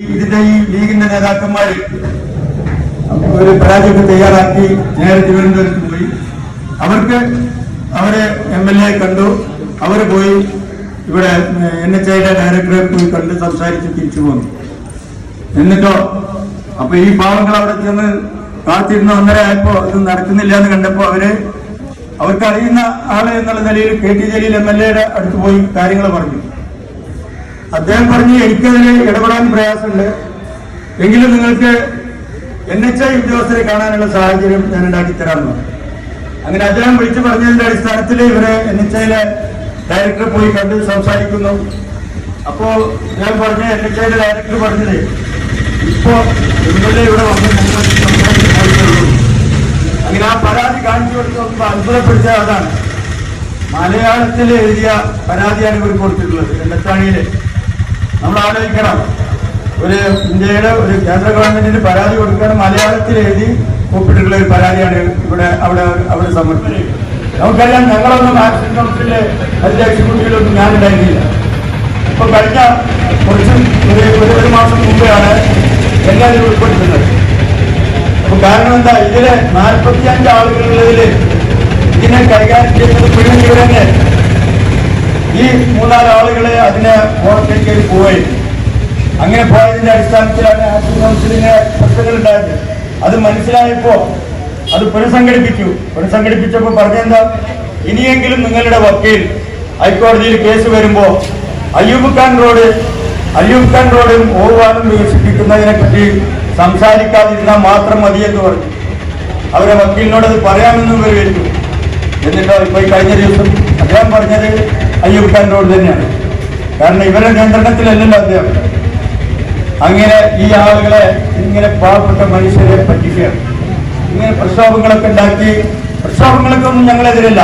ഇതിന്റെ ഈ ലീഗിന്റെ നേതാക്കന്മാര് ഒരു പരാജയം തയ്യാറാക്കി നേരെ തിരുവനന്തപുരത്ത് പോയി. അവർക്ക് അവരെ എം എൽ എ കണ്ടു. അവർ പോയി ഇവിടെ എൻ എച്ച് ഐയുടെ ഡയറക്ടറെ പോയി കണ്ട് സംസാരിച്ച് തിരിച്ചു പോന്നു. എന്നിട്ടോ അപ്പൊ ഈ പാവങ്ങൾ അവിടെ ചെന്ന് കാത്തിരുന്ന് ഒന്നര ആയപ്പോ ഇത് നടക്കുന്നില്ല എന്ന് കണ്ടപ്പോ അവർ അവർക്ക് അറിയുന്ന ആൾ എന്നുള്ള നിലയിൽ K T Jaleel M L എയുടെ അടുത്ത് പോയി കാര്യങ്ങൾ പറഞ്ഞു. അദ്ദേഹം പറഞ്ഞു എനിക്കതിൽ ഇടപെടാൻ പ്രയാസമുണ്ട്. എങ്കിലും നിങ്ങൾക്ക് എൻ എച്ച് ഐ ഉദ്യോഗസ്ഥരെ കാണാനുള്ള സാഹചര്യം ഞാൻ ഉണ്ടാക്കി തരാമെന്ന് അങ്ങനെ അദ്ദേഹം വിളിച്ചു പറഞ്ഞതിന്റെ അടിസ്ഥാനത്തിൽ ഇവരെ എൻ എച്ച് ഐയിലെ ഡയറക്ടറെ പോയി കണ്ട് സംസാരിക്കുന്നു. അപ്പോ ഞാൻ പറഞ്ഞ എൻ എച്ച് ഐയുടെ ഡയറക്ടർ പറഞ്ഞത് ഇപ്പോ എ ഇവിടെ വന്ന് അങ്ങനെ ആ പരാതി കാണിച്ചു കൊടുത്ത് അത്ഭുതപ്പെടുത്തിയ അതാണ്. മലയാളത്തിൽ എഴുതിയ പരാതിയാണ് ഇവർ കൊടുത്തിട്ടുള്ളത് രണ്ടത്താണിയിൽ നമ്മൾ ആലോചിക്കണം ഒരു ഇന്ത്യയുടെ ഒരു കേന്ദ്ര ഗവൺമെന്റിന് പരാതി കൊടുക്കാൻ മലയാളത്തിൽ എഴുതി ഒപ്പിട്ടിട്ടുള്ള ഒരു പരാതിയാണ് ഇവിടെ അവിടെ അവിടെ സമർപ്പിച്ചത്. നമുക്കറിയാം ഞങ്ങളൊന്നും ആക്ഷൻ കൗൺസിലിലെ അതിന്റെ ഞാൻ ഞാനുണ്ടായിരുന്നില്ല. ഇപ്പൊ കഴിഞ്ഞ കുറച്ച് ഒരു ഒരു- മാസം മുമ്പെയാണ് എല്ലാവരും ഉൾപ്പെടുത്തുന്നത്. അപ്പൊ കാരണം എന്താ? ഇതിലെ നാൽപ്പത്തി അഞ്ച് ആളുകളുള്ളതിൽ ഇതിനെ കൈകാര്യം ചെയ്യുന്നത് മുഴുവൻ ഇവർ തന്നെ ഈ മൂന്നാൽ ആളുകളെ അതിനെ പുറത്തേക്ക് പോയി. അങ്ങനെ പോയതിന്റെ അടിസ്ഥാനത്തിലാണ് ആക്ഷൻ കൗൺസിലിന് പ്രശ്നങ്ങൾ ഉണ്ടായത്. അത് മനസ്സിലായപ്പോ അത് പുനഃസംഘടിപ്പിച്ചു. പുനഃസംഘടിപ്പിച്ചപ്പോ പറഞ്ഞെന്താ? ഇനിയെങ്കിലും നിങ്ങളുടെ വക്കീൽ ഹൈക്കോടതിയിൽ കേസ് വരുമ്പോ അയ്യൂബ് ഖാൻ റോഡ് അയ്യൂബ് ഖാൻ റോഡും ഓവാനും വികസിപ്പിക്കുന്നതിനെ പറ്റി സംസാരിക്കാതിരുന്നാൽ മാത്രം മതി എന്ന് പറഞ്ഞു. അവരെ വക്കീലിനോട് അത് പറയാമെന്നും വിവരിച്ചു എന്നിട്ടോ ഇപ്പൊ കഴിഞ്ഞ ദിവസം അദ്ദേഹം പറഞ്ഞത് അയ്യൂബ് ഖാൻ റോഡ് തന്നെയാണ്. കാരണം ഇവരുടെ നിയന്ത്രണത്തിലല്ലല്ലോ അദ്ദേഹം. അങ്ങനെ ഈ ആളുകളെ ഇങ്ങനെ പാവപ്പെട്ട മനുഷ്യരെ പറ്റിക്കുകയാണ്. ഇങ്ങനെ പ്രക്ഷോഭങ്ങളൊക്കെ ഉണ്ടാക്കി പ്രക്ഷോഭങ്ങളൊക്കെ ഒന്നും ഞങ്ങളെതിരല്ല.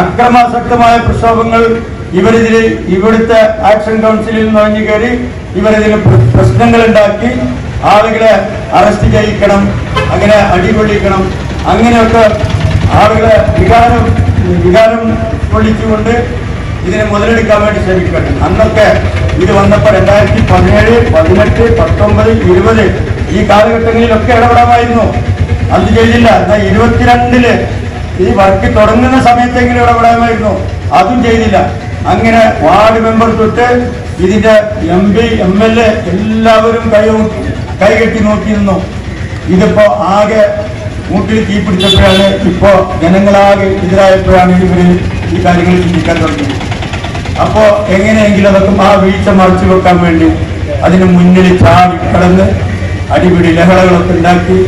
അക്രമാസക്തമായ പ്രക്ഷോഭങ്ങൾ ഇവരിതിൽ ഇവിടുത്തെ ആക്ഷൻ കൗൺസിലിൽ നുഴഞ്ഞു കയറി ഇവരിതിൽ പ്രശ്നങ്ങൾ ഉണ്ടാക്കി ആളുകളെ അറസ്റ്റ് ചെയ്യിക്കണം അങ്ങനെ അടികൊള്ളിക്കണം അങ്ങനെയൊക്കെ ആളുകളെ വികാരം വികാരം കൊള്ളിച്ചുകൊണ്ട് ഇതിനെ മുതലെടുക്കാൻ വേണ്ടി ശ്രമിക്കട്ടെ. അന്നൊക്കെ ഇത് വന്നപ്പോൾ രണ്ടായിരത്തി പതിനേഴ് പതിനെട്ട് പത്തൊമ്പത് ഇരുപത് ഈ കാലഘട്ടങ്ങളിലൊക്കെ ഇടപെടാമായിരുന്നു. അത് ചെയ്തില്ല. എന്നാൽ ഇരുപത്തിരണ്ടിൽ ഈ വർക്ക് തുടങ്ങുന്ന സമയത്തെങ്കിലും ഇടപെടാമായിരുന്നു. അതും ചെയ്തില്ല. അങ്ങനെ വാർഡ് മെമ്പർ തൊട്ട് ഇതിന്റെ M P M L A എല്ലാവരും കൈ കൈകെട്ടി നോക്കിയിരുന്നു ഇതിപ്പോ ആകെ മൂട്ടിൽ തീ പിടിച്ചപ്പോഴാണ് ഇപ്പോ ജനങ്ങളാകെ എതിരായപ്പോഴാണ് ഇവർ ഈ കാര്യങ്ങൾ ചിന്തിക്കാൻ തുടങ്ങിയത്. അപ്പോ എങ്ങനെയെങ്കിലും അതൊക്കെ ആ വീഴ്ച മറച്ചു വെക്കാൻ വേണ്ടി അതിന് മുന്നിൽ ചാടി കടന്ന് അടിപിടി ലഹളകളൊക്കെ ഉണ്ടാക്കി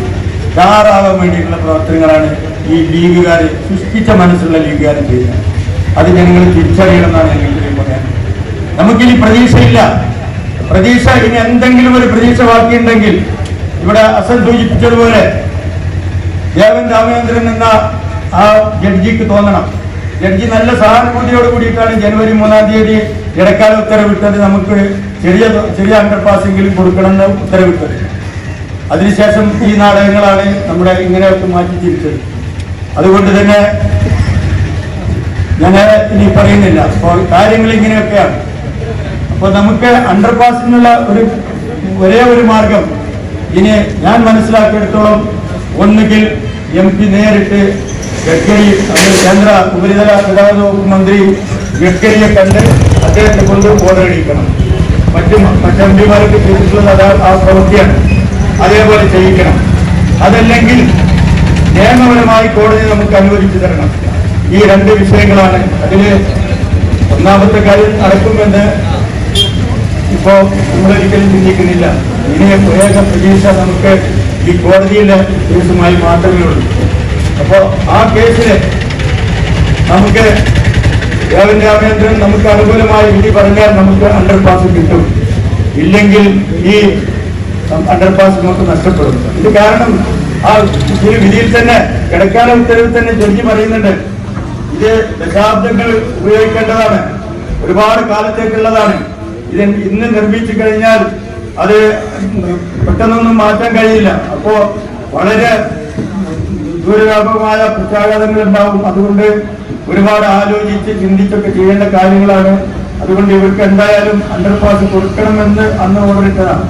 ചാറാവാൻ വേണ്ടിയിട്ടുള്ള പ്രവർത്തനങ്ങളാണ് ഈ ലീഗുകാർ സൃഷ്ടിച്ച മനസ്സുള്ള ലീഗുകാർ ചെയ്യുന്നത്. അത് ജനങ്ങൾ തിരിച്ചറിയണം എന്നാണ് എനിക്ക് പറയാൻ. നമുക്കിനി പ്രതീക്ഷയില്ല. പ്രതീക്ഷ ഇനി എന്തെങ്കിലും ഒരു പ്രതീക്ഷ ബാക്കിയുണ്ടെങ്കിൽ ഇവിടെ അസൻ സൂചിപ്പിച്ചതുപോലെ ദേവൻ രാമചന്ദ്രൻ എന്ന ആ ജഡ്ജിക്ക് തോന്നണം. ജഡ്ജി നല്ല സഹാനുഭൂതിയോട് കൂടിയിട്ടാണ് ജനുവരി മൂന്നാം തീയതി ഇടക്കാല ഉത്തരവിട്ടത്. നമുക്ക് ചെറിയ ചെറിയ അണ്ടർ പാസെങ്കിലും കൊടുക്കണമെന്ന് ഉത്തരവിട്ടത്. അതിനുശേഷം ഈ നാടകങ്ങളാണ് നമ്മുടെ ഇങ്ങനെയൊക്കെ മാറ്റി തിരിച്ചത്. അതുകൊണ്ട് തന്നെ ഞാൻ ഇനി പറയുന്നില്ല. അപ്പോൾ കാര്യങ്ങൾ ഇങ്ങനെയൊക്കെയാണ്. അപ്പോൾ നമുക്ക് അണ്ടർ പാസിനുള്ള ഒരു ഒരേ ഒരു മാർഗം ഇനി ഞാൻ മനസ്സിലാക്കിയെടുത്തോളം ഒന്നുകിൽ എം പി നേരിട്ട് ഗഡ്കരി കേന്ദ്ര ഉപരിതല ഗതാഗത വകുപ്പ് മന്ത്രി ഗഡ്കരിയെ കണ്ട് അദ്ദേഹത്തെ കൊണ്ട് ഓർഡർ അടിക്കണം. മറ്റു മറ്റ് എം പിമാരൊക്കെ ചെയ്തിട്ടുള്ളത് ആ പ്രവൃത്തിയാണ്. അതേപോലെ ചെയ്യിക്കണം. അതല്ലെങ്കിൽ നിയമപരമായി കോടതി നമുക്ക് അനുവദിച്ചു തരണം. ഈ രണ്ട് വിഷയങ്ങളാണ് അതിൽ ഒന്നാമത്തെ കാര്യം നടക്കുമെന്ന് ഇപ്പോൾ നമ്മളൊരിക്കലും ചിന്തിക്കുന്നില്ല. ഇനി ഏക പ്രതീക്ഷ നമുക്ക് ഈ കോടതിയിലെ കേസുമായി മാത്രമേ ഉള്ളൂ. അപ്പോ ആ കേസിൽ നമുക്ക് ഗവൺമെന്റ് രാമേന്ദ്രൻ നമുക്ക് അനുകൂലമായ വിധി പറഞ്ഞാൽ നമുക്ക് അണ്ടർ പാസ് കിട്ടും. ഇല്ലെങ്കിൽ ഈ അണ്ടർ പാസ് നമുക്ക് നഷ്ടപ്പെടും. ഇത് കാരണം ആ ഒരു വിധിയിൽ തന്നെ ഇടക്കാല ഉത്തരവിൽ തന്നെ ജഡ്ജി പറയുന്നുണ്ട്. ഇത് ദശാബ്ദങ്ങൾ ഉപയോഗിക്കേണ്ടതാണ്. ഒരുപാട് കാലത്തേക്കുള്ളതാണ്. ഇത് ഇന്ന് നിർമ്മിച്ചു കഴിഞ്ഞാൽ അത് പെട്ടെന്നൊന്നും മാറ്റാൻ കഴിയില്ല. അപ്പോ വളരെ ദൂരവ്യാപകമായ പ്രത്യാഘാതങ്ങൾ ഉണ്ടാവും അതുകൊണ്ട് ഒരുപാട് ആലോചിച്ച് ചിന്തിച്ചൊക്കെ ചെയ്യേണ്ട കാര്യങ്ങളാണ്. അതുകൊണ്ട് ഇവർക്ക് എന്തായാലും അണ്ടർപാസ് കൊടുക്കണമെന്ന് അന്ന് ഓർഡറിട്ടതാണ്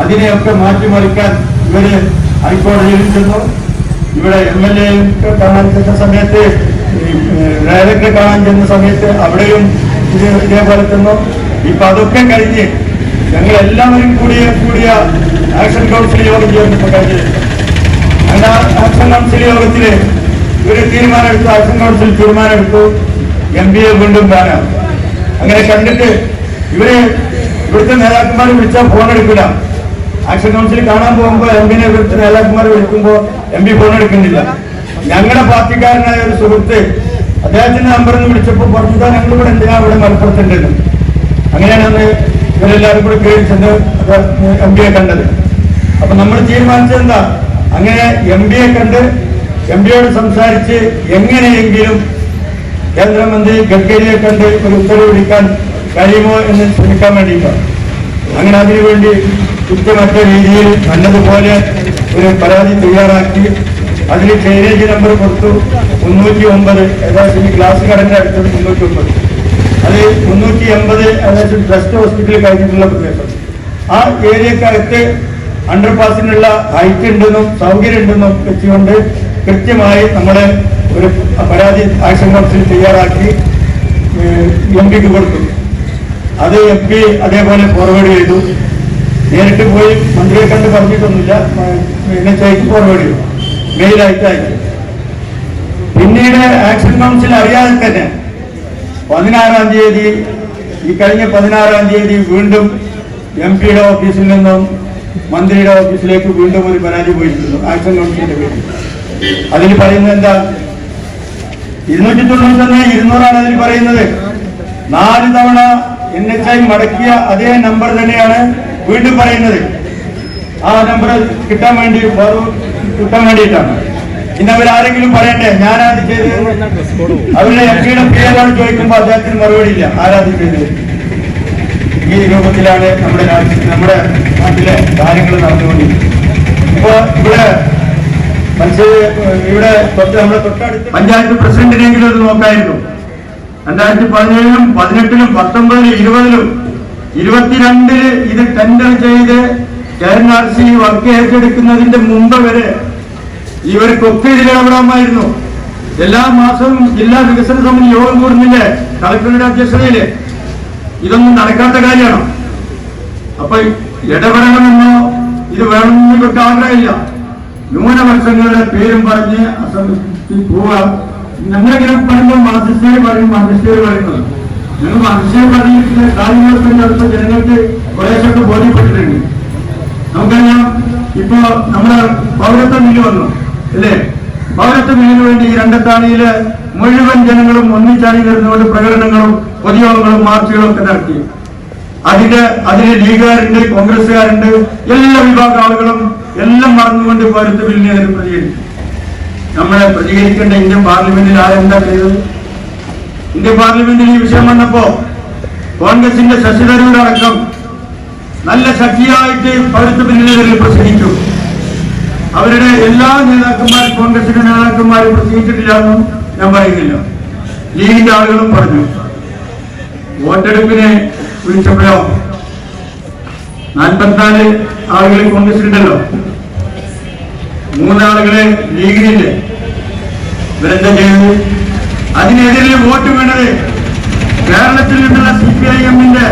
അതിനെയൊക്കെ മാറ്റിമറിക്കാൻ ഇവർ ഹൈക്കോടതിയിൽ ചെന്നു. ഇവിടെ എം എൽ എ കാണാൻ ചെന്ന സമയത്ത് ഡയറക്ടർ കാണാൻ ചെന്ന സമയത്ത് അവിടെയും ഇത് ഇതേപോലെ ചെന്നു. ഇപ്പൊ അതൊക്കെ കഴിഞ്ഞ് ഞങ്ങൾ എല്ലാവരും കൂടിയ കൂടിയ ആക്ഷൻ കൗൺസിൽ യോഗം ചേർന്നിപ്പോ കഴിഞ്ഞത് അങ്ങനെ ആക്ഷൻ കൗൺസിൽ യോഗത്തിൽ ഒരു തീരുമാനമെടുത്തു ആക്ഷൻ കൗൺസിൽ തീരുമാനമെടുത്തു. എം പി എ വീണ്ടും കാണാം അങ്ങനെ കണ്ടിട്ട് ഇവർ ഇവിടുത്തെ നേതാക്കന്മാർ വിളിച്ചാൽ ഫോൺ എടുക്കില്ല. ആക്ഷൻ കൗൺസിൽ കാണാൻ പോകുമ്പോ എം പിനെ ഇവിടുത്തെ നേതാക്കന്മാർ വിളിക്കുമ്പോ എം പി ഫോൺ എടുക്കുന്നില്ല. ഞങ്ങളുടെ പാർട്ടിക്കാരനായ ഒരു സുഹൃത്ത് അദ്ദേഹത്തിന്റെ നമ്പറിൽ നിന്ന് വിളിച്ചപ്പോൾ പറഞ്ഞതാ ഞങ്ങൾ ഇവിടെ എന്തിനാ ഇവിടെ മലപ്പുറത്തുണ്ടെന്ന്? അങ്ങനെയാണ് ഇവരെല്ലാവരും കൂടെ കയറി ചെന്ന് എം പിയെ കണ്ടത്. അപ്പൊ നമ്മൾ തീരുമാനിച്ചത് എന്താ? അങ്ങനെ എം പിയെ കണ്ട് എം പിയോട് സംസാരിച്ച് എങ്ങനെയെങ്കിലും കേന്ദ്രമന്ത്രി ഗഡ്കരിയെ കണ്ട് ഒരു ഉത്തരവ് എടുക്കാൻ കഴിയുമോ എന്ന് ശ്രമിക്കാൻ വേണ്ടിയിട്ടാണ് അങ്ങനെ അതിനുവേണ്ടി കൃത്യമറ്റ രീതിയിൽ നല്ലതുപോലെ ഒരു പരാതി തയ്യാറാക്കി. അതിൽ ഷെയറേജ് നമ്പർ കൊടുത്തു. മുന്നൂറ്റി ഒമ്പത് ഏകദേശം ഗ്ലാസ് കടന്റെ അടുത്തത് മുന്നൂറ്റി ഒമ്പത് അത് മുന്നൂറ്റി എൺപത് ഏകദേശം ട്രസ്റ്റ് ഹോസ്പിറ്റലിൽ കഴിഞ്ഞിട്ടുള്ള പ്രദേശം. ആ ഏരിയക്കകത്ത് അണ്ടർപാസിനുള്ള ഹൈറ്റ് ഉണ്ടെന്നും സൗകര്യം ഉണ്ടെന്നും വെച്ചുകൊണ്ട് കൃത്യമായി നമ്മൾ ഒരു പരാതി ആക്ഷൻ കൗൺസിൽ തയ്യാറാക്കി എം പിക്ക് കൊടുത്തു. അത് എം പി അതേപോലെ ഫോർവേഡ് ചെയ്തു. നേരിട്ട് പോയി മന്ത്രിയെ കണ്ട് പറഞ്ഞിട്ടൊന്നുമില്ല. എൻ എച്ച് ഐക്ക് ഫോർവേഡ് ചെയ്തു. മെയിലായിട്ട് അയച്ചു. പിന്നീട് ആക്ഷൻ കൗൺസിൽ അറിയാതെ തന്നെ പതിനാറാം തീയതി ഈ കഴിഞ്ഞ പതിനാറാം തീയതി വീണ്ടും എം പിയുടെ ഓഫീസിൽ നിന്നും മന്ത്രിയുടെ ഓഫീസിലേക്ക് വീണ്ടും ഒരു പരാതി പോയിരിക്കുന്നു ആക്ഷൻ കൗൺസിലിന്റെ പേരിൽ. അതിൽ പറയുന്നത് എന്താ? ഇരുന്നൂറ്റി തൊണ്ണൂറ്റൊന്ന് ഇരുന്നൂറാണ് അതിൽ പറയുന്നത്. നാല് തവണ എൻ എച്ച് ഐ മടക്കിയ അതേ നമ്പർ തന്നെയാണ് വീണ്ടും പറയുന്നത്. ആ നമ്പർ കിട്ടാൻ വേണ്ടി കിട്ടാൻ വേണ്ടിയിട്ടാണ്. ഇന്ന് അവരാരെങ്കിലും പറയണ്ടേ? ഞാനത് ചെയ്ത് അവരുടെ എം പിയുടെ പേരാണ് ചോദിക്കുമ്പോൾ അദ്ദേഹത്തിന് മറുപടി ഇല്ല. ആരാത് ഈ രൂപത്തിലാണ് നമ്മുടെ രാജ്യത്ത് നമ്മുടെ നാട്ടിലെ കാര്യങ്ങൾ നടന്നുകൊണ്ടിരിക്കുന്നത് ഇപ്പൊ ഇവിടെ ഇവിടെ തൊട്ട് നമ്മുടെ തൊട്ടടുത്ത് പഞ്ചായത്ത് പ്രസിഡന്റിനെങ്കിലും ഇത് നോക്കായിരുന്നു. രണ്ടായിരത്തി പതിനേഴിലും പതിനെട്ടിലും പത്തൊമ്പതിലും ഇരുപതിലും ഇരുപത്തിരണ്ടിൽ ഇത് ടെൻഡർ ചെയ്ത് K N R C work ഏറ്റെടുക്കുന്നതിന്റെ മുമ്പ് വരെ ഇവർക്കൊക്കെ ഇതിലിടപെടാമായിരുന്നു എല്ലാ മാസവും ജില്ലാ വികസന സമിതി യോഗം കൂടുന്നില്ലേ? കളക്ടറുടെ അധ്യക്ഷതയിൽ. ഇതൊന്നും നടക്കാത്ത കാര്യമാണ്. അപ്പൊ ഇടപെടണമെന്നോ ഇത് വേണമെന്ന് ഇവർക്ക് ആഗ്രഹമില്ല. ന്യൂനപക്ഷങ്ങളുടെ പേരും പറഞ്ഞ് അസംതൃപ്തി പോവുക. ഞങ്ങളിങ്ങനെ പറയുമ്പോൾ മാർക്സിസ്റ്റുകാർ പറയും മാർക്സിസ്റ്റുകാർ പറയുന്നത്. ഞങ്ങൾ മാർക്സിസ്റ്റുകാർ പറഞ്ഞിട്ട് കാര്യങ്ങളൊക്കെ അടുത്ത ജനങ്ങൾക്ക് കുറേശ്ശൊക്കെ ബോധ്യപ്പെട്ടിട്ടുണ്ട്. നമുക്കറിയാം ഇപ്പോ നമ്മുടെ പൗരത്വ ബില്ല് വന്നു അല്ലേ? പൗരത്വ ബില്ലിന് വേണ്ടി രണ്ടത്താണിയിൽ മുഴുവൻ ജനങ്ങളും ഒന്നിച്ചാണി നിന്നുകൊണ്ട് പ്രകടനങ്ങളും പൊതുയോഗങ്ങളും മാർച്ചുകളും ഒക്കെ നടത്തി. അതിന്റെ അതിന് ലീഗുകാരുണ്ട് കോൺഗ്രസ്സുകാരുണ്ട് എല്ലാ വിഭാഗ ആളുകളും എല്ലാം മറന്നുകൊണ്ട് പൗരത്വ ബില്ലിനെ അവർ പ്രതികരിച്ചു. നമ്മളെ പ്രതികരിക്കേണ്ട ഇന്ത്യൻ പാർലമെന്റിൽ ആരെന്താ ചെയ്തത് ഇന്ത്യൻ പാർലമെന്റിൽ ഈ വിഷയം വന്നപ്പോ കോൺഗ്രസിന്റെ ശശിധരയുടെ അടക്കം നല്ല ശക്തിയായിട്ട് പൗരത്വ ബില്ലിനെതിരെ പ്രസംഗിച്ചു. അവരുടെ എല്ലാ നേതാക്കന്മാരും കോൺഗ്രസിന്റെ നേതാക്കന്മാരും പ്രസംഗിച്ചിട്ടില്ലാന്നും ഞാൻ പറയുന്നില്ല. ലീഗിന്റെ ആളുകളും പറഞ്ഞു. വോട്ടെടുപ്പിനെ വിളിച്ചപ്പോഴോ? നാൽപ്പത്തിനാല് ആളുകൾ കോൺഗ്രസിലുണ്ടല്ലോ മൂന്നാളുകളെ ലീഗിലില്ലേ? ഇവരെന്താ ചെയ്തത് അതിനെതിരെ വോട്ട് വീണത് കേരളത്തിൽ നിന്നുള്ള സി പി ഐ എമ്മിന്റെ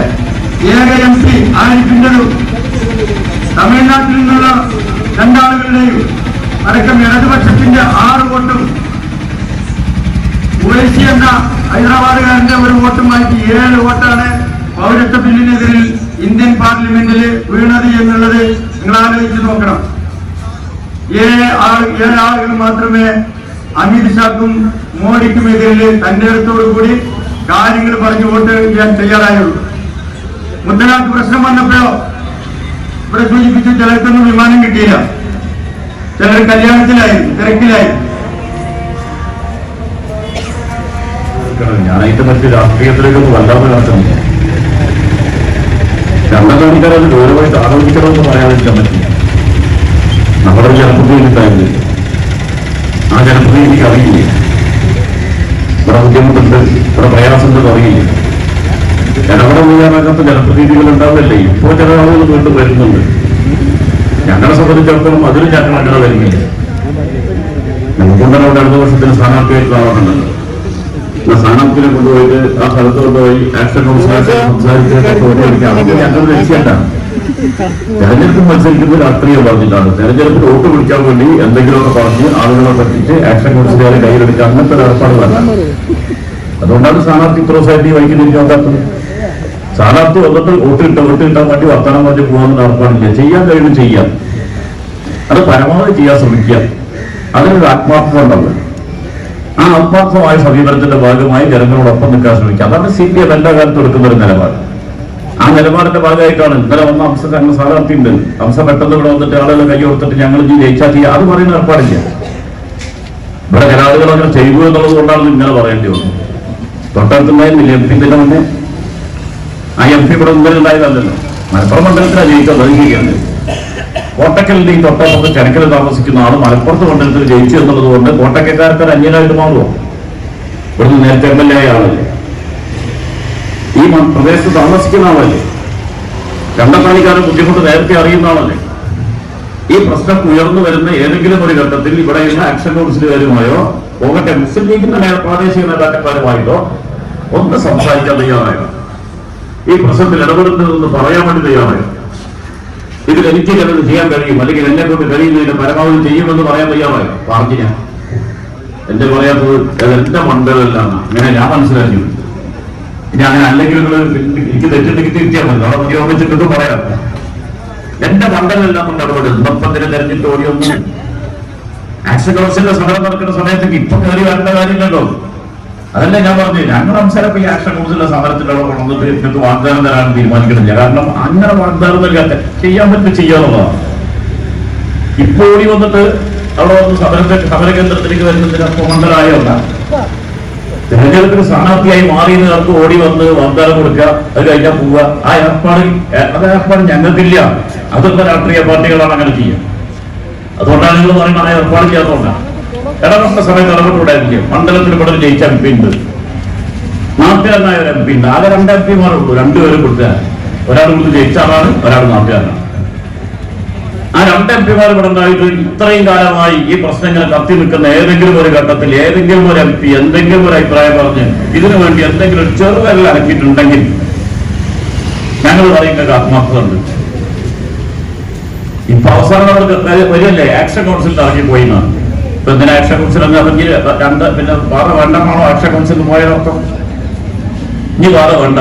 ഏക എം പി ആയിരിക്കുന്നതും തമിഴ്നാട്ടിൽ നിന്നുള്ള രണ്ടാളുകളുടെയും അടക്കം ഇടതുപക്ഷത്തിന്റെ ആറ് വോട്ടും. ഉവൈസി എന്ന ഹൈദരാബാദുകാരന്റെ ഒരു വോട്ടും മാറ്റി ഏഴ് വോട്ടാണ് പൗരത്വ ബില്ലിനെതിരിൽ ഇന്ത്യൻ പാർലമെന്റിൽ വീണത് എന്നുള്ളത് നിങ്ങൾ ആലോചിച്ച് നോക്കണം. ഏഴ് ആൾ മാത്രമേ അമിത് ഷാക്കും മോഡിക്കും എതിരിൽ തന്റെ അടുത്തോടു കൂടി കാര്യങ്ങൾ പറഞ്ഞു വോട്ട് ചെയ്യാൻ തയ്യാറായുള്ളൂ. മുത്തലാഖ് പ്രശ്നം വന്നപ്പോഴോ? ഇവിടെ സൂചിപ്പിച്ചു ചിലർക്കൊന്നും വിമാനം കിട്ടിയില്ല. ചിലർ കല്യാണത്തിലായിരുന്നു തിരക്കിലായിരുന്നു. ഞാനായിട്ട് മറ്റ് രാഷ്ട്രീയത്തിലേക്കൊന്നും വല്ലാതെ നടത്തുന്നില്ല രണ്ടാം ആൾക്കാർ അത് ഗൗരവമായിട്ട് ആലോചിക്കണമെന്ന് പറയാതിരിക്കാൻ പറ്റില്ല. നമ്മുടെ ഒരു ജനപ്രതിനിധി ഉണ്ടായിരുന്നില്ല ആ ജനപ്രതിനിധി എനിക്ക് അറിയില്ല. ഇവിടെ ബുദ്ധിമുട്ടുണ്ട് ഇവിടെ പ്രയാസമുണ്ടെന്ന് അറിയില്ല. ഇടപെടൽ ചെയ്യാനാകാത്ത ജനപ്രതിനിധികൾ ഉണ്ടാവുന്നില്ലേ ഇപ്പോൾ ചില ആളുകൾ വീണ്ടും വരുന്നുണ്ട്. ഞങ്ങളെ സംബന്ധിച്ചിടത്തോളം അതിലും ഞങ്ങൾ അങ്ങനെ വരുന്നില്ല. നമുക്കുണ്ടല്ലോ അടുത്ത വർഷത്തിന് സ്ഥാനാർത്ഥിയായിട്ട് കാണാറുണ്ടല്ലോ സ്ഥാനാർത്ഥിനെ കൊണ്ടുപോയിട്ട് ആ സ്ഥലത്ത് കൊണ്ടുപോയി ആക്ഷൻ കൗൺസിലായിട്ട് ഫോട്ടോ തെരഞ്ഞെടുപ്പ് മത്സരിക്കുന്നത് രാഷ്ട്രീയം പറഞ്ഞിട്ടാണ്. തെരഞ്ഞെടുപ്പിൽ വോട്ട് പിടിക്കാൻ വേണ്ടി എന്തെങ്കിലുമൊക്കെ പറഞ്ഞ് ആളുകളെ പറ്റിച്ച് ആക്ഷൻ കൗൺസിലുകാരെ കയ്യിലെടുക്കുക അങ്ങനത്തെ ഒരു ഏർപ്പാട് വേണ്ട അതുകൊണ്ടാണ് സ്ഥാനാർത്ഥി ഇത്ര സൈറ്റി വൈകി തിരിഞ്ഞോക്കാത്തത് സ്ഥാനാർത്ഥി വന്നിട്ട് വോട്ട് കിട്ടാൻ വോട്ട് കിട്ടാൻ വേണ്ടി വർത്തമാനം പറഞ്ഞ് പോകാമെന്ന് ഏർപ്പാടില്ല. ചെയ്യാൻ കഴിയും ചെയ്യാം. അത് പരമാവധി ചെയ്യാൻ ശ്രമിക്കുക. അതിനൊരു ആത്മാർത്ഥത ഉണ്ടാവും ആ ആത്മാർത്ഥമായ സമീപനത്തിന്റെ ഭാഗമായി ജനങ്ങളോടൊപ്പം നിൽക്കാൻ ശ്രമിക്കുക അതാണ് സി പി എം എല്ലാ കാലത്തും എടുക്കുന്ന ഒരു നിലപാട്. ആ നിലപാടിന്റെ ഭാഗമായിട്ടാണ് ഇന്നലെ വന്ന അംശ ഞങ്ങൾ സ്ഥാനാർത്ഥി ഉണ്ട് അംശ പെട്ടെന്ന് ഇവിടെ വന്നിട്ട് ആളുകൾ കൈ കൊടുത്തിട്ട് ഞങ്ങൾ ഇനി ജയിച്ചാൽ ചെയ്യാം. അത് പറയുന്ന ഏർപ്പാടില്ല. ഇവിടെ ചില അങ്ങനെ ചെയ്തു എന്നുള്ളത് കൊണ്ടാണ് ഇങ്ങനെ പറയേണ്ടി വന്നത്. തൊട്ടടുത്തുണ്ടായിരുന്നില്ല എം പി തന്നെ മുന്നേ ആ എം പി ഇവിടെ ഉണ്ടായതല്ലോ മലപ്പുറം മണ്ഡലത്തിലാണ് ജയിച്ചത് അത് ശരിയാണ് കോട്ടക്കലിന്റെ ഈ തൊട്ടപ്പുറത്ത് ചെനക്കൽ താമസിക്കുന്ന ആൾ മലപ്പുറത്ത് മണ്ഡലത്തിൽ ജയിച്ചു എന്നുള്ളത് കൊണ്ട് കോട്ടക്കക്കാർക്ക് അന്യനായിട്ട് മാറുമോ? ഇവിടുന്ന് നേരത്തെ എം എൽ എ ആളല്ലേ? ഈ പ്രദേശത്ത് താമസിക്കുന്ന ആളല്ലേ? കണ്ടപ്പാണിക്കാരൻ ബുദ്ധിമുട്ട് നേരത്തെ അറിയുന്ന ആളല്ലേ? ഈ പ്രശ്നം ഉയർന്നു വരുന്ന ഏതെങ്കിലും ഒരു ഘട്ടത്തിൽ ഇവിടെയുള്ള ആക്ഷൻ കൗൺസിലുകാരുമായോ പോകട്ടെ മുസ്ലിം ലീഗിന്റെ നേ- പ്രാദേശിക നേതാക്കന്മാരുമായിട്ടോ ഒന്ന് സംസാരിക്കാൻ തയ്യാറായോ? ഈ പ്രശ്നത്തിൽ ഇടപെടുന്നതെന്ന് പറയാൻ വേണ്ടി തയ്യാറായോ? ഇതിൽ എനിക്ക് ചിലത് ചെയ്യാൻ കഴിയും. അല്ലെങ്കിൽ എന്നെ കൊണ്ട് കഴിയുന്നതിന് പരമാവധി ചെയ്യുമെന്ന് പറയാൻ തയ്യാറായോ പറഞ്ഞു ഞാൻ എന്റെ പറയാത്തത് എന്റെ മണ്ഡലമല്ലാണ് അങ്ങനെ ഞാൻ മനസ്സിലാക്കി. ഇനി അങ്ങനെ അല്ലെങ്കിൽ നിങ്ങൾ എനിക്ക് തെറ്റുണ്ടെങ്കിൽ തിരിച്ചാൽ മതി. അവിടെ നിയോഗിച്ചിട്ട് പറയാം. എന്റെ മണ്ടലെല്ലാം കൊണ്ട് അവിടെ ഇന്നപ്പത്തിന് തെരഞ്ഞിട്ട് ഓടിയൊന്നും ആക്ഷൻ സമരം നടക്കുന്ന സമയത്തേക്ക് ഇപ്പൊ കയറി വരേണ്ട കാര്യമില്ലല്ലോ. അതല്ല ഞാൻ പറഞ്ഞു ഞങ്ങൾ അവസരം ഈ ആക്ഷൻ കൗൺസിലെ സമരത്തിലുള്ള നിങ്ങൾക്ക് വാഗ്ദാനം തരാൻ തീരുമാനിക്കണില്ല കാരണം അങ്ങനെ വാഗ്ദാനം നൽകാത്ത ചെയ്യാൻ പറ്റും ചെയ്യാന്നുള്ളതാണ് ഇപ്പൊ ഓടി വന്നിട്ട് അവിടെ വന്ന് സമരത്തെ സമരകേന്ദ്രത്തിലേക്ക് വരുന്നതിന് തിരഞ്ഞെടുപ്പിന് തെരഞ്ഞെടുപ്പിന് സ്ഥാനാർത്ഥിയായി മാറി നിങ്ങൾക്ക് ഓടി വന്ന് വാഗ്ദാനം കൊടുക്കുക അത് കഴിഞ്ഞാൽ പോവുക. ആ ഏർപ്പാട് അത് ഏർപ്പാട് ഞങ്ങൾക്കില്ല. അതൊക്കെ രാഷ്ട്രീയ പാർട്ടികളാണ് അങ്ങനെ ചെയ്യുക. അതുകൊണ്ടാണ് നിങ്ങൾ പറയുന്നത് ആ ഏർപ്പാട് ചെയ്യാത്തതുകൊണ്ടാണ്. ഇടപെട്ട സമയത്ത് ഇടപെട്ടുണ്ടായിരുന്നില്ല മണ്ഡലത്തിൽ ഇവിടെ ജയിച്ച എം പി ഉണ്ട് നാട്ടുകാരനായ ഒരു എം പി ഉണ്ട് ആകെ രണ്ട് എം പിമാരുള്ളൂ രണ്ടുപേരും കൊടുത്താൽ ഒരാൾ കൊടുത്ത് ജയിച്ച ആളാണ് ഒരാൾ നാട്ടുകാരനാണ്. ആ രണ്ട് എം പിമാർ ഇവിടെ ഉണ്ടായിട്ട് ഇത്രയും കാലമായി ഈ പ്രശ്നങ്ങൾ കത്തി നിൽക്കുന്ന ഏതെങ്കിലും ഒരു ഘട്ടത്തിൽ ഏതെങ്കിലും ഒരു എം പി എന്തെങ്കിലും ഒരു അഭിപ്രായം പറഞ്ഞ് ഇതിനു വേണ്ടി എന്തെങ്കിലും ഒരു ചെറുതല്ല അലക്കിയിട്ടുണ്ടെങ്കിൽ ഞങ്ങൾ പറയുന്നത് ആത്മാർത്ഥത ഉണ്ട് ഇപ്പൊ അവസാനം നമ്മൾ വരില്ലേ ആക്ഷൻ കൗൺസിലിൽ ഇറങ്ങി പോയി എന്നാണ്. ഇപ്പൊ എന്തിനാ അക്ഷയ കൗൺസിൽ എന്ന് പറഞ്ഞ് രണ്ട് പിന്നെ വേറെ വേണ്ടെന്നാണോ ആക്ഷൻ കൗൺസിലിൽ പോയതൊക്കെ ഇനി വേറെ വേണ്ട.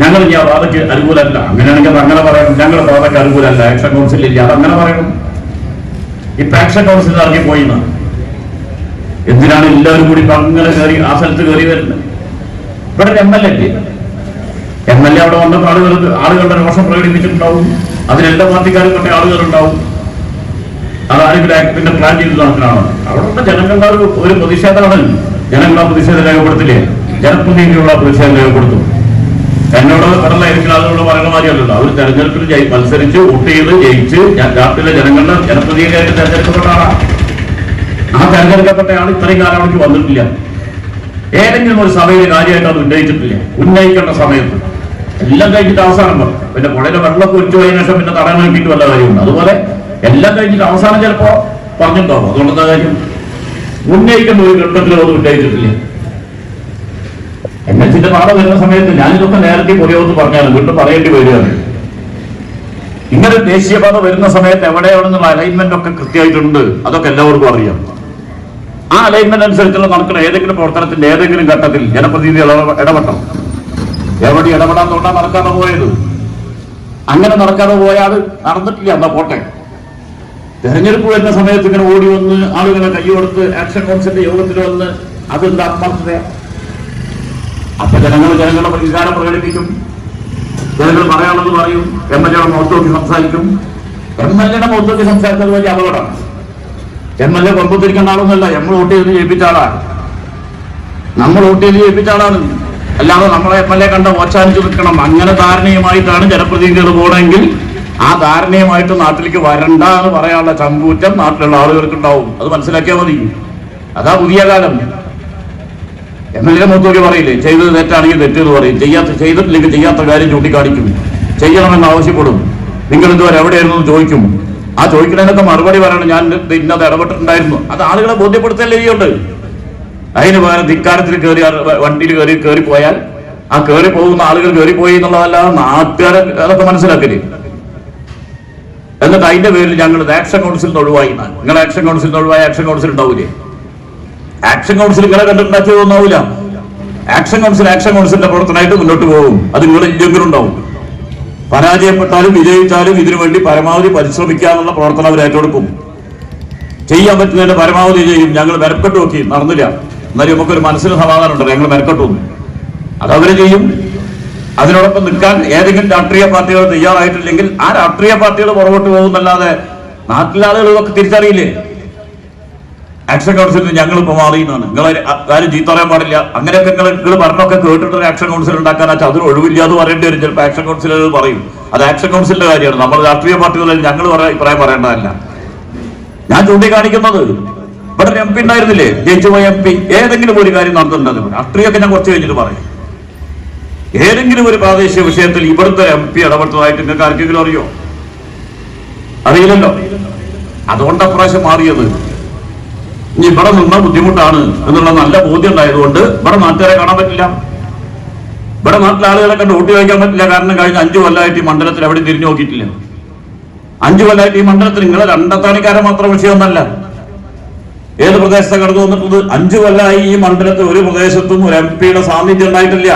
ഞങ്ങൾ ഇനി ആ വാദയ്ക്ക് അനുകൂലമല്ല. അങ്ങനെയാണെങ്കിൽ അത് അങ്ങനെ പറയണം. ഞങ്ങളുടെ വാദയ്ക്ക് അനുകൂലമല്ല. ആക്ഷൻ കൗൺസിൽ ഇല്ല. അതങ്ങനെ പറയണം. ഇപ്പൊ ആക്ഷൻ കൗൺസിൽ ഇറങ്ങി പോയി എന്തിനാണ് എല്ലാവരും കൂടി ഇപ്പൊ അങ്ങനെ കയറി ആ സ്ഥലത്ത് കയറി വരുന്നത്? ഇവിടെ M L A M L A അവിടെ വന്നപ്പോൾ ആളുകൾ ആളുകളുടെ രോഷം പ്രകടിപ്പിച്ചിട്ടുണ്ടാവും. അതിലെല്ലാ പാർട്ടിക്കാരും കൊണ്ട ആളുകളുണ്ടാവും. അത് ഇവിടെ പിന്നെ പ്ലാൻ ചെയ്ത് നടക്കുന്നതാണ് അവിടുത്തെ ജനങ്ങളുടെ ഒരു ഒരു പ്രതിഷേധമാണ്. ജനങ്ങൾ പ്രതിഷേധം രേഖപ്പെടുത്തില്ലേ? ജനപ്രതിനിധികളുടെ പ്രതിഷേധം രേഖപ്പെടുത്തും. എന്നോട് കടന്ന ഇരിക്കുന്ന ആളുകളോട് പറയുന്ന മാതിരിയല്ലല്ലോ അവർ തെരഞ്ഞെടുപ്പിൽ ജയി- മത്സരിച്ച് വോട്ട് ചെയ്ത് ജയിച്ച് രാത്രിയിലെ ജനങ്ങളുടെ ജനപ്രതിനിധിയായിട്ട് തെരഞ്ഞെടുക്കപ്പെട്ട ആളാണ് ആ തെരഞ്ഞെടുക്കപ്പെട്ട ആൾ ഇത്രയും കാലം അവിടേക്ക് വന്നിട്ടില്ല. ഏതെങ്കിലും ഒരു സഭയിൽ കാര്യമായിട്ട് അത് ഉന്നയിച്ചിട്ടില്ല. ഉന്നയിക്കേണ്ട സമയത്ത്. എല്ലാം കഴിഞ്ഞിട്ട് അവസാനം പറഞ്ഞു പിന്നെ പുഴയിലെ വെള്ളമൊക്കെ ഒഴിച്ചു പോയതിനു ശേഷം പിന്നെ തടയാൻ വേണ്ടിയിട്ട് വല്ല കാര്യമുണ്ട്. അതുപോലെ എല്ലാം കഴിഞ്ഞിട്ട് അവസാനം ചിലപ്പോ പറഞ്ഞിട്ടുണ്ടാവും. അതുകൊണ്ടെന്താ കാര്യം? ഉന്നയിക്കുന്ന ഒരു ഘട്ടത്തിലും അത് ഉന്നയിച്ചിട്ടില്ല. എൻ എച്ചിന്റെ പാത വരുന്ന സമയത്ത് ഞാനിതൊക്കെ നേരത്തെ പുരോഗത്ത് പറഞ്ഞാലും വീണ്ടും പറയേണ്ടി വരികയാണ്. ഇങ്ങനെ ദേശീയപാത വരുന്ന സമയത്ത് എവിടെയാണെന്നുള്ള അലൈൻമെന്റ് ഒക്കെ കൃത്യമായിട്ടുണ്ട്. അതൊക്കെ എല്ലാവർക്കും അറിയാം. ആ അലൈൻമെന്റ് അനുസരിച്ചുള്ള നടക്കുന്ന ഏതെങ്കിലും പ്രവർത്തനത്തിന്റെ ഏതെങ്കിലും ഘട്ടത്തിൽ ജനപ്രതിനിധി ഇടപെ- ഇടപെട്ടോ എവിടെ ഇടപെടാൻ തോണ്ടാ നടക്കാതെ പോയത്. അങ്ങനെ നടക്കാതെ പോയാൽ നടന്നിട്ടില്ല എന്നാ പോട്ടെ. തെരഞ്ഞെടുപ്പ് വരുന്ന സമയത്ത് ഇങ്ങനെ ഓടി വന്ന് ആളുകളെ കൈയോടുത്ത് ആക്ഷൻ കൗൺസിലിന്റെ യോഗത്തിൽ വന്ന് അതെന്താ ആത്മാർത്ഥത? അപ്പൊ ജനങ്ങൾ ജനങ്ങളുടെ വികാരം പ്രകടിപ്പിക്കും. ജനങ്ങൾ പറയാനുള്ളത് പറയും. എം എൽ എയുടെ മുഖത്തോക്കി സംസാരിക്കും. എം എൽ എയുടെ മുഖത്തോക്കി സംസാരിച്ചത് വലിയ അപകടമാണ്. എം എൽ എ കൊമ്പത്തിരിക്കേണ്ട ആളൊന്നുമല്ല. നമ്മൾ വോട്ട് ചെയ്ത് ജയിപ്പിച്ച ആളാണ് നമ്മൾ വോട്ട് ചെയ്ത് ജയിപ്പിച്ച ആളാണ് അല്ലാതെ നമ്മളെ എം എൽ എ കണ്ട ഓച്ചാനിച്ച് നിൽക്കണം. അങ്ങനെ ധാരണയുമായിട്ടാണ് ജനപ്രതിനിധികൾ പോകണമെങ്കിൽ ആ ധാരണയുമായിട്ട് നാട്ടിലേക്ക് വരണ്ട എന്ന് പറയാനുള്ള ചങ്കൂറ്റം നാട്ടിലുള്ള ആളുകൾക്ക് ഉണ്ടാവും അത് മനസ്സിലാക്കിയാൽ മതി. അതാ പുതിയ കാലം. എം എൽ എ മുത്തോക്കി പറയില്ലേ ചെയ്തത് തെറ്റാണെങ്കിൽ തെറ്റെന്ന് പറയും. ചെയ്യാത്ത ചെയ്തിട്ടില്ലെങ്കിൽ ചെയ്യാത്ത കാര്യം ചൂണ്ടിക്കാണിക്കും. ചെയ്യണമെന്ന് ആവശ്യപ്പെടും. നിങ്ങൾ ഇതുവരെ എവിടെയായിരുന്നു ചോദിക്കും. ആ ചോദിക്കുന്നതിനൊക്കെ മറുപടി പറയണം. ഞാൻ ഇന്നത് ഇടപെട്ടിട്ടുണ്ടായിരുന്നു. അത് ആളുകളെ ബോധ്യപ്പെടുത്തല്ലേ ചെയ്യുണ്ട് അതിന് പകരം ധിക്കാരത്തിൽ കയറി വണ്ടിയിൽ കയറി കയറി പോയാൽ ആ കയറി പോകുന്ന ആളുകൾ കയറി പോയി എന്നുള്ളതല്ലാതെ നാട്ടുകാരെ അതൊക്കെ മനസ്സിലാക്കൽ. എന്നിട്ട് അതിന്റെ പേരിൽ ഞങ്ങൾ ആക്ഷൻ കൗൺസിൽ നിന്ന് ഒഴിവായി നിങ്ങൾ ആക്ഷൻ കൗൺസിൽ നിന്ന് ആക്ഷൻ കൗൺസിൽ ഉണ്ടാവൂലേ? ആക്ഷൻ കൗൺസിൽ നിങ്ങളെ കണ്ടിട്ടുണ്ടാക്കിയത് ഒന്നാവൂല. ആക്ഷൻ കൗൺസിൽ ആക്ഷൻ കൗൺസിലിന്റെ പ്രവർത്തനമായിട്ട് മുന്നോട്ട് പോകും. അത് നിങ്ങൾ ഇല്ലെങ്കിലും ഉണ്ടാവും. പരാജയപ്പെട്ടാലും വിജയിച്ചാലും ഇതിനു വേണ്ടി പരമാവധി പരിശ്രമിക്കുക എന്നുള്ള പ്രവർത്തനം അവർ ഏറ്റെടുക്കും. ചെയ്യാൻ പറ്റുന്നതിന്റെ പരമാവധി ചെയ്യും. ഞങ്ങൾ മെനക്കെട്ട് നോക്കി. നടന്നില്ല. എന്നാലും നമുക്കൊരു മനസ്സിന് സമാധാനം ഉണ്ടല്ലോ ഞങ്ങൾ മെനക്കെട്ടു അത് അവർ ചെയ്യും. അതിനോടൊപ്പം നിൽക്കാൻ ഏതെങ്കിലും രാഷ്ട്രീയ പാർട്ടികൾ തയ്യാറായിട്ടില്ലെങ്കിൽ ആ രാഷ്ട്രീയ പാർട്ടികൾ പുറകോട്ട് പോകുന്നല്ലാതെ നാട്ടിലെ ആളുകൾ തിരിച്ചറിയില്ലേ? ആക്ഷൻ കൗൺസിലിൽ ഞങ്ങൾ ഇപ്പൊ മാറിയെന്നാണ് നിങ്ങൾ ആരും ചീത്ത പറയാൻ പാടില്ല. അങ്ങനെയൊക്കെ നിങ്ങൾ നിങ്ങൾ പറഞ്ഞൊക്കെ കേട്ടിട്ട് ഒരു ആക്ഷൻ കൗൺസിൽ ഉണ്ടാക്കാൻ അതിന് ഒഴിവില്ല എന്ന് പറയേണ്ടി വരും. ചിലപ്പോൾ ആക്ഷൻ കൗൺസിലുകൾ പറയും. അത് ആക്ഷൻ കൗൺസിലിന്റെ കാര്യമാണ്. നമ്മൾ രാഷ്ട്രീയ പാർട്ടികളിൽ ഞങ്ങൾ അഭിപ്രായം പറയേണ്ടതല്ല. ഞാൻ ചൂണ്ടിക്കാണിക്കുന്നത് ഇവിടെ എം പി ഉണ്ടായിരുന്നില്ലേ? ജയിച്ചു പോയ എം പി ഏതെങ്കിലും ഒരു കാര്യം നടത്തുന്നുണ്ടോ രാഷ്ട്രീയമൊക്കെ ഞാൻ കുറച്ച് കഴിഞ്ഞിട്ട് പറയും. ഏതെങ്കിലും ഒരു പ്രാദേശിക വിഷയത്തിൽ ഇവിടുത്തെ എം പി ഇടപെട്ടതായിട്ട് നിങ്ങൾക്ക് ആർക്കെങ്കിലും അറിയോ? അറിയില്ലല്ലോ. അതുകൊണ്ട് അപ്രാവശ്യം മാറിയത്. ഇനി ഇവിടെ നിന്ന ബുദ്ധിമുട്ടാണ് എന്നുള്ള നല്ല ബോധ്യം ഉണ്ടായതുകൊണ്ട് ഇവിടെ നാട്ടുകാരെ കാണാൻ പറ്റില്ല. ഇവിടെ നാട്ടിലെ ആളുകളെ കണ്ട് വോട്ട് ചോദിക്കാൻ പറ്റില്ല. കാരണം കഴിഞ്ഞ അഞ്ചു കൊല്ലമായിട്ട് ഈ മണ്ഡലത്തിൽ എവിടെയും തിരിഞ്ഞു നോക്കിയിട്ടില്ല. അഞ്ചു കൊല്ലമായിട്ട് ഈ മണ്ഡലത്തിൽ നിങ്ങളെ രണ്ടത്താണിക്കാരെ മാത്രം വിഷയമൊന്നല്ല. ഏത് പ്രദേശത്തെ കടന്നു വന്നിട്ടുള്ളത്? അഞ്ചു കൊല്ലമായി ഈ മണ്ഡലത്തിൽ ഒരു പ്രദേശത്തും ഒരു എം പിയുടെ സാന്നിധ്യം ഉണ്ടായിട്ടില്ല.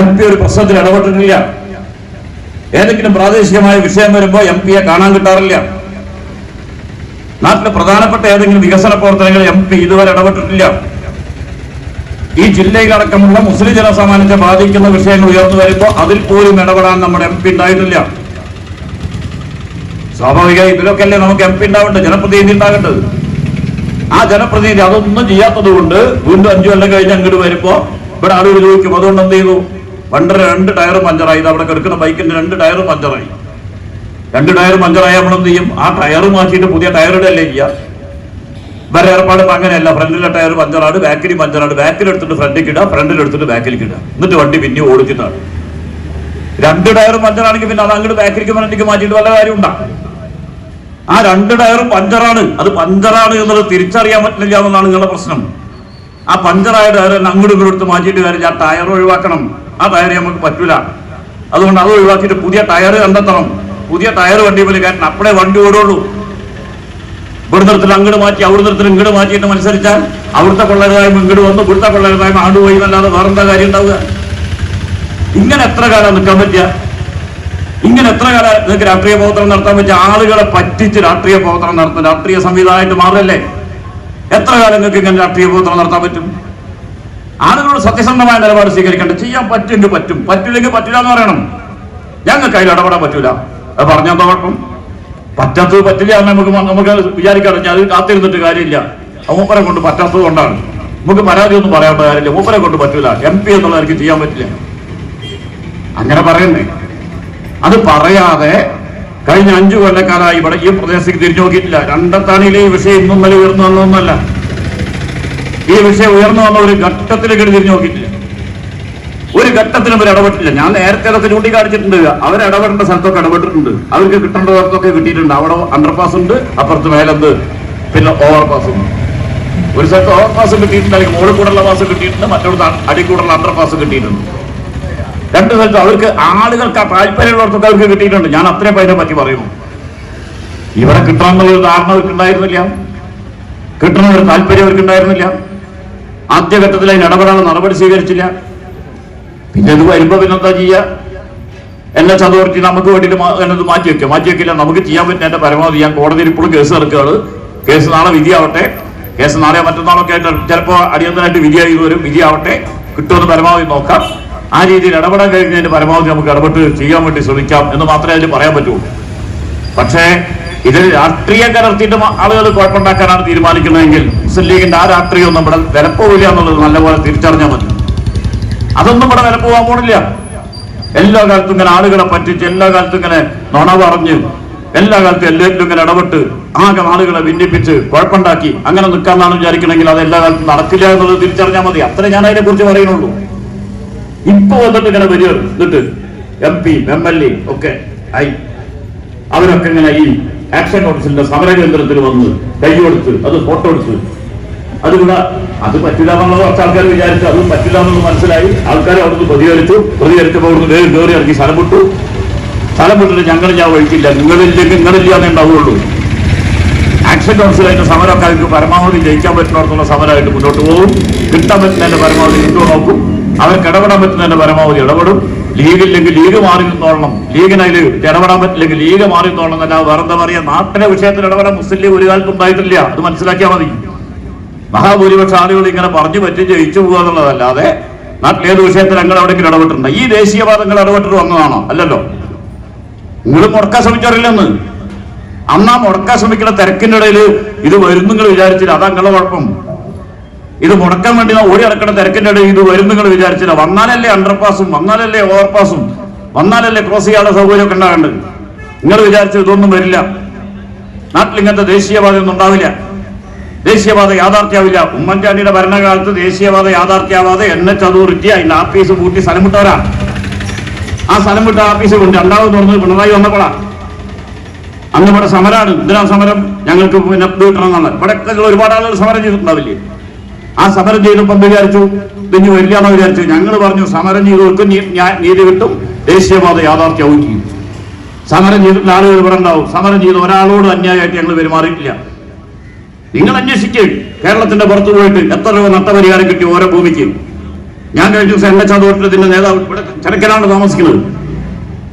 എം പി ഒരു പ്രശ്നത്തിൽ ഇടപെട്ടിട്ടില്ല. ഏതെങ്കിലും പ്രാദേശികമായ വിഷയം വരുമ്പോൾ എം പിയെ കാണാൻ കിട്ടാറില്ല. നാട്ടിലെ പ്രധാനപ്പെട്ട ഏതെങ്കിലും വികസന പ്രവർത്തനങ്ങൾ എം പി ഇതുവരെ ഇടപെട്ടിട്ടില്ല. ഈ ജില്ലയിലടക്കമുള്ള മുസ്ലിം ജനസാമാന്യത്തെ ബാധിക്കുന്ന വിഷയങ്ങൾ ഉയർന്നു വരുമ്പോൾ അതിൽ പോലും ഇടപെടാൻ നമ്മുടെ എം പി ഉണ്ടായിട്ടില്ല. സ്വാഭാവിക ഇതിലൊക്കെ അല്ലേ നമുക്ക് എം പി ഉണ്ടാവേണ്ടത്? ജനപ്രതിനിധി ഉണ്ടാകേണ്ടത്. ആ ജനപ്രതിനിധി അതൊന്നും ചെയ്യാത്തത് കൊണ്ട് വീണ്ടും അഞ്ചു കൊല്ലം കഴിഞ്ഞ് അങ്ങോട്ട് വരുമ്പോ ഇവിടെ ആളുകൾ ചോദിക്കും അതുകൊണ്ട് എന്ത് ചെയ്തു? വണ്ടർ രണ്ട് ടയർ പഞ്ചറായി. അവിടെ കിടക്കുന്ന ബൈക്കിന്റെ രണ്ട് ടയർ പഞ്ചറായി. രണ്ട് ടയർ പഞ്ചറായി നമ്മൾ എന്ത് ചെയ്യും? ആ ടയർ മാറ്റിയിട്ട് പുതിയ ടയർ ഇടല്ലേ ചെയ്യുക. വേറെ ഏർപ്പാട് അങ്ങനെയല്ല. ഫ്രണ്ടിലെ ടയർ പഞ്ചറാണ് ബാക്കിൽ പഞ്ചറാണ്. ബാക്കിൽ എടുത്തിട്ട് ഫ്രണ്ടിൽ ഇടുക ഫ്രണ്ടിൽ എടുത്തിട്ട് ബാക്കിൽ ഇടുക. എന്നിട്ട് വണ്ടി പിന്നെ ഓടിച്ചിട്ടാണ് രണ്ട് ടയർ പഞ്ചറാണെങ്കിൽ പിന്നെ അത് അങ്ങോട്ട് ബാക്കിലേക്ക് ഫ്രണ്ടിലേക്ക് മാറ്റിയിട്ട് വല്ല കാര്യം ഉണ്ടാ ആ രണ്ട് ടയറും പഞ്ചറാണ്. അത് പഞ്ചറാണ് എന്നുള്ളത് തിരിച്ചറിയാൻ പറ്റില്ല എന്നാണ് നിങ്ങളുടെ പ്രശ്നം. ആ പഞ്ചറായ ടയർ അങ്ങോട്ട് ഇങ്ങോട്ട് മാറ്റിയിട്ട് കാര്യം ആ ടയർ ഒഴിവാക്കണം. ആ ടയർ നമുക്ക് പറ്റൂല. അതുകൊണ്ട് അത് ഒഴിവാക്കിയിട്ട് പുതിയ ടയർ കണ്ടെത്തണം. പുതിയ ടയർ വണ്ടി പോലെ കാരണം അപ്പടേ വണ്ടി ഓടുള്ളൂ. ഇവിടെ നിർത്തിൽ അങ്ങോട്ട് മാറ്റി അവിടെ നിർത്തിൽ ഇങ്ങോട്ട് മാറ്റിയിട്ട് മത്സരിച്ചാൽ അവിടുത്തെ കൊള്ളരുതായ്മ ഇങ്ങോട്ട് വന്നു. ഇവിടുത്തെ കൊള്ളരുതായ്മ ആണ്ടുപോയി പോയി എന്നല്ലാതെ വേറെന്താ കാര്യം ഉണ്ടാവുക? ഇങ്ങനെ എത്ര കാലം നിൽക്കാൻ പറ്റുക ഇങ്ങനെ എത്ര കാലം നിങ്ങൾക്ക് രാഷ്ട്രീയ പ്രവർത്തനം നടത്താൻ പറ്റിയ? ആളുകളെ പറ്റിച്ച് രാഷ്ട്രീയ പ്രവർത്തനം നടത്തുന്ന രാഷ്ട്രീയ സംവിധാനമായിട്ട് മാറല്ലേ എത്ര കാലം നിങ്ങൾക്ക് ഇങ്ങനെ രാഷ്ട്രീയ പ്രവർത്തനം നടത്താൻ പറ്റും? ആളുകളോട് സത്യസന്ധമായ നിലപാട് സ്വീകരിക്കേണ്ട ചെയ്യാൻ പറ്റുമെങ്കിൽ പറ്റും. പറ്റില്ലെങ്കിൽ പറ്റില്ല എന്ന് പറയണം. ഞങ്ങൾക്ക് അതിൽ ഇടപെടാൻ പറ്റൂല. അത് പറഞ്ഞാൽ എന്താ കുഴപ്പം? പറ്റാത്തത് പറ്റില്ല എന്ന് നമുക്ക് നമുക്ക് വിചാരിക്കാറില്ല അത് കാത്തിരുന്നിട്ട് കാര്യമില്ല. മൂപ്പരെ കൊണ്ട് പറ്റാത്തത് കൊണ്ടാണ്. നമുക്ക് പരാതി ഒന്നും പറയാത്ത കാര്യമില്ല. മൂപ്പരെ കൊണ്ട് പറ്റൂല. എം പി എന്നുള്ള എനിക്ക് ചെയ്യാൻ പറ്റില്ല. അങ്ങനെ പറയണ്ടേ? അത് പറയാതെ കഴിഞ്ഞ അഞ്ചു കൊല്ലക്കാലായി ഇവിടെ ഈ പ്രദേശത്തേക്ക് തിരിഞ്ഞു നോക്കിയിട്ടില്ല. രണ്ടത്താണിയിലെ ഈ വിഷയം ഇന്നും ഇന്നലെ ഉയർന്നു ഈ വിഷയം ഉയർന്നു വന്ന ഒരു ഘട്ടത്തിലേക്ക് തിരിഞ്ഞു നോക്കിയിട്ടില്ല. ഒരു ഘട്ടത്തിലും അവർ ഇടപെട്ടില്ല. ഞാൻ നേരത്തെ അതൊക്കെ ചൂണ്ടിക്കാണിച്ചിട്ടുണ്ട്. അവർ ഇടപെടേണ്ട സ്ഥലത്തൊക്കെ ഇടപെട്ടിട്ടുണ്ട്. അവർക്ക് കിട്ടേണ്ട സ്ഥലത്തൊക്കെ കിട്ടിയിട്ടുണ്ട്. അവിടെ അണ്ടർപാസ് ഉണ്ട് അപ്പുറത്ത് മേലെന്ത്? പിന്നെ ഓവർപാസ് ഉണ്ട്. ഒരു സ്ഥലത്ത് ഓവർപാസ് കിട്ടിയിട്ടുണ്ട് അല്ലെങ്കിൽ മുകളിൽ കൂടെയുള്ള പാസ് കിട്ടിയിട്ടുണ്ട് മറ്റൊരു അടി കൂടെയുള്ള അണ്ടർപാസ് കിട്ടിയിട്ടുണ്ട്. രണ്ട് സ്ഥലത്ത് അവർക്ക് ആളുകൾക്ക് താല്പര്യമുള്ളവർക്കൊക്കെ അവർക്ക് കിട്ടിയിട്ടുണ്ട്. ഞാൻ അത്രയും അതിനെ പറ്റി പറയുന്നു. ഇവിടെ കിട്ടണമെന്നുള്ള ഒരു ധാരണ അവർക്ക് ഉണ്ടായിരുന്നില്ല കിട്ടണമെന്നൊരു താല്പര്യം അവർക്ക് ഉണ്ടായിരുന്നില്ല ആദ്യഘട്ടത്തിൽ അതിന് ഇടപെടാനുള്ള നടപടി സ്വീകരിച്ചില്ല. പിന്നെ ഇത് വരുമ്പോ പിന്നെന്താ ചെയ്യുക എച്ച് അതോറിറ്റി നമുക്ക് വേണ്ടിയിട്ട് മാറ്റി വെക്കുക മാറ്റി വെക്കില്ല നമുക്ക് ചെയ്യാൻ പറ്റുന്ന എന്റെ പരമാവധി ഞാൻ കോടതിയിൽ ഇപ്പോഴും കേസ് നടക്കുകയാണ് കേസ് നാളെ വിധിയാവട്ടെ. കേസ് നാളെ മറ്റന്നാളൊക്കെ ആയിട്ട് ചിലപ്പോൾ അടിയന്തരമായിട്ട് വിധിയായി വരും. വിധിയാവട്ടെ. കിട്ടുമെന്ന് പരമാവധി നോക്കാം. ആ രീതിയിൽ ഇടപെടാൻ കഴിഞ്ഞതിന്റെ പരമാവധി നമുക്ക് ഇടപെട്ട് ചെയ്യാൻ വേണ്ടി ശ്രമിക്കാം എന്ന് മാത്രമേ അതിൽ പറയാൻ പറ്റുള്ളൂ പക്ഷേ ഇതിൽ രാഷ്ട്രീയം കലർത്തിയിട്ട് ആളുകൾ കുഴപ്പമുണ്ടാക്കാനാണ് തീരുമാനിക്കുന്നതെങ്കിൽ മുസ്ലിം ലീഗിന്റെ ആ രാഷ്ട്രീയം നമ്മുടെ വിലപ്പോവില്ല എന്നുള്ളത് നല്ലപോലെ തിരിച്ചറിഞ്ഞാൽ മതി. അതൊന്നും ഇവിടെ വില പോകാൻ പോണില്ല. എല്ലാ കാലത്തും ഇങ്ങനെ ആളുകളെ പറ്റിച്ച് എല്ലാ കാലത്തും ഇങ്ങനെ നുണ പറഞ്ഞ് എല്ലാ കാലത്തും എല്ലാവരും ഇങ്ങനെ ഇടപെട്ട് ആകെ ആളുകളെ ഭിന്നിപ്പിച്ച് കുഴപ്പമുണ്ടാക്കി അങ്ങനെ നിൽക്കാമെന്നാണ് വിചാരിക്കണമെങ്കിൽ അത് എല്ലാ കാലത്തും നടക്കില്ല എന്നുള്ളത് തിരിച്ചറിഞ്ഞാൽ മതി. അത്രേ ഞാൻ അതിനെ കുറിച്ച് പറയുന്നുള്ളൂ. ഇപ്പൊ വന്നിട്ട് ഇങ്ങനെ വരിക. എന്നിട്ട് M P M L A ഒക്കെ ആയി. അവരൊക്കെ ഇങ്ങനെ ഈ ആക്ഷൻ കൗൺസിലിന്റെ സമരകേന്ദ്രത്തിൽ വന്ന് കൈ കൊടുത്ത് അത് ഫോട്ടോ എടുത്ത്. അതിവിടെ അത് പറ്റില്ല എന്നുള്ളത് കുറച്ച് ആൾക്കാർ വിചാരിച്ചു അത് പറ്റില്ല എന്നുള്ളത് മനസ്സിലായി. ആൾക്കാർ അവിടുന്ന് പ്രതികരിച്ചു. പ്രതികരിച്ചപ്പോൾ അവിടുന്ന് വേഗം കയറി ഇറക്കി സ്ഥലം വിട്ടു. സ്ഥലം വിട്ടിട്ട് ഞങ്ങൾ ഞാൻ വഴിക്കില്ല. നിങ്ങളില്ലെങ്കിൽ നിങ്ങളില്ലാന്നേ ഉണ്ടാവുള്ളൂ. ആക്ഷൻ കൗൺസിലായിട്ട് സമരമൊക്കെ അവർക്ക് പരമാവധി ജയിക്കാൻ പറ്റുന്നവർക്കുള്ള സമരമായിട്ട് മുന്നോട്ട് പോകും. കിട്ടാൻ പറ്റുന്നതിന്റെ പരമാവധി കിട്ടുമോ നോക്കും. അവർക്ക് ഇടപെടാൻ പറ്റുന്നതിന്റെ പരമാവധി ഇടപെടും. ലീഗില്ലെങ്കിൽ ലീഗ് മാറി നിന്നോളണം ലീഗിനതിൽ ഇടപെടാൻ പറ്റില്ലെങ്കിൽ ലീഗ് മാറി നിന്നോളണം അല്ലാതെ വേറെ എന്താ പറയാ. നാട്ടിലെ വിഷയത്തിൽ ഇടപെടാൻ മുസ്ലിം ലീഗ് ഒരു കാലത്ത് ഉണ്ടായിട്ടില്ല. അത് മനസ്സിലാക്കിയാൽ മതി. മഹാഭൂരിപക്ഷ ആളുകൾ ഇങ്ങനെ പറഞ്ഞു പറ്റി ജയിച്ചു പോകുക എന്നുള്ളതല്ലാതെ നാട്ടിലേത് വിഷയത്തിൽ ഞങ്ങൾ എവിടെയെങ്കിലും ഇടപെട്ടിട്ടുണ്ട്? ഈ ദേശീയവാദങ്ങൾ ഇടപെട്ടിട്ട് വന്നതാണോ? അല്ലല്ലോ. നിങ്ങൾ മുടക്കാൻ ശ്രമിച്ചറിയില്ലെന്ന് അന്നാ മുടക്കാൻ ശ്രമിക്കുന്ന തിരക്കിന്റെ ഇടയിൽ ഇത് വരുന്നു നിങ്ങൾ വിചാരിച്ചില്ല. അതാ നിങ്ങളുടെ കുഴപ്പം. ഇത് മുടക്കാൻ വേണ്ടി ഓടി അടക്കണ തിരക്കിന്റെ ഇടയിൽ ഇത് വരും നിങ്ങൾ വിചാരിച്ചില്ല. വന്നാലല്ലേ അണ്ടർപാസും വന്നാലല്ലേ ഓവർപാസും വന്നാലല്ലേ ക്രോസ് ചെയ്യാനുള്ള സൗകര്യമൊക്കെ ഉണ്ടാകേണ്ടത് നിങ്ങൾ വിചാരിച്ചു ഇതൊന്നും വരില്ല. നാട്ടിൽ ഇങ്ങനത്തെ ദേശീയവാദം ഒന്നും ഉണ്ടാവില്ല. ദേശീയപാത യാഥാർത്ഥ്യാവില്ല. ഉമ്മൻചാണ്ടിയുടെ ഭരണകാലത്ത് ദേശീയപാത യാഥാർത്ഥ്യാവാതെ എൻ എച്ച് അതോറിറ്റി അതിന്റെ ആഫീസ് പൂട്ടി സ്ഥലം വിട്ടവരാണ് ആ സ്ഥലം വിട്ട ആഫീസ് കൊണ്ട് രണ്ടാമത് തുറന്നത് പിണറായി വന്നപ്പോഴാണ് അന്ന് ഇവിടെ സമരമാണ് ഇന്ദിരാ സമരം ഞങ്ങൾക്ക് പിന്നെ ഇവിടെ ഒരുപാട് ആളുകൾ സമരം ചെയ്തിട്ടുണ്ടാവില്ലേ? ആ സമരം ചെയ്തപ്പോൾ വിചാരിച്ചു? ഇതിന് വരില്ലാന്ന് വിചാരിച്ചു. ഞങ്ങൾ പറഞ്ഞു സമരം ചെയ്തവർക്ക് നീതി കിട്ടും. ദേശീയവാദ യാഥാർത്ഥ്യവും ചെയ്യും. സമരം ചെയ്തിട്ടുള്ള ആളുകൾ ഇവിടെ ഉണ്ടാവും. സമരം ചെയ്ത ഒരാളോട് അന്യായമായിട്ട് ഞങ്ങൾ പെരുമാറിയിട്ടില്ല. നിങ്ങൾ അന്വേഷിക്കുക കേരളത്തിന്റെ പുറത്ത് പോയിട്ട് എത്ര രൂപ നഷ്ടപരിഹാരം കിട്ടി ഓരോ ഭൂമിക്ക്. ഞാൻ കഴിഞ്ഞ ദിവസം എന്റെ ചതോട്ടത്തിന്റെ നേതാവ് ഇവിടെ ചെറുക്കനാണ് താമസിക്കുന്നത്.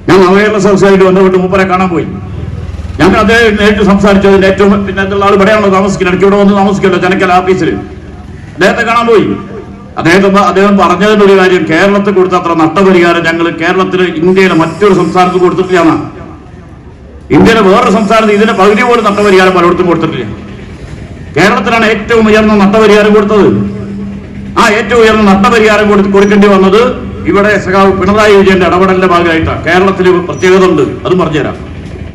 ഞാൻ അവയർനെസ് ഹൗസായിട്ട് ബന്ധപ്പെട്ട് മൂപ്പരെ കാണാൻ പോയി. ഞങ്ങൾ അദ്ദേഹം നേരിട്ട് സംസാരിച്ചതിന്റെ ഏറ്റവും പിന്നെ ആൾ ഇവിടെയാണോ താമസിക്കുന്നത്. ഇടയ്ക്ക് ഇവിടെ വന്ന് താമസിക്കല്ലോ ചെനക്കൽ ഓഫീസിൽ അദ്ദേഹത്തെ കാണാൻ പോയി. അദ്ദേഹത്തെ അദ്ദേഹം പറഞ്ഞതിന്റെ ഒരു കാര്യം കേരളത്തിൽ കൊടുത്ത അത്ര നഷ്ടപരിഹാരം ഞങ്ങൾ കേരളത്തിൽ ഇന്ത്യയിലെ മറ്റൊരു സംസ്ഥാനത്ത് കൊടുത്തിട്ടില്ല എന്നാണ് ഇന്ത്യയിലെ വേറൊരു സംസ്ഥാനത്ത് ഇതിന്റെ പകുതി പോലും നഷ്ടപരിഹാരം പലയിടത്തും കൊടുത്തിട്ടില്ല. കേരളത്തിലാണ് ഏറ്റവും ഉയർന്ന നഷ്ടപരിഹാരം കൊടുത്തത്. ആ ഏറ്റവും ഉയർന്ന നഷ്ടപരിഹാരം കൊടുത്ത് കൊടുക്കേണ്ടി വന്നത് ഇവിടെ സഖാവ് പിണറായി വിജയന്റെ ഇടപെടലിന്റെ ഭാഗമായിട്ടാണ് കേരളത്തിൽ പ്രത്യേകത ഉണ്ട്. അത് പറഞ്ഞുതരാം.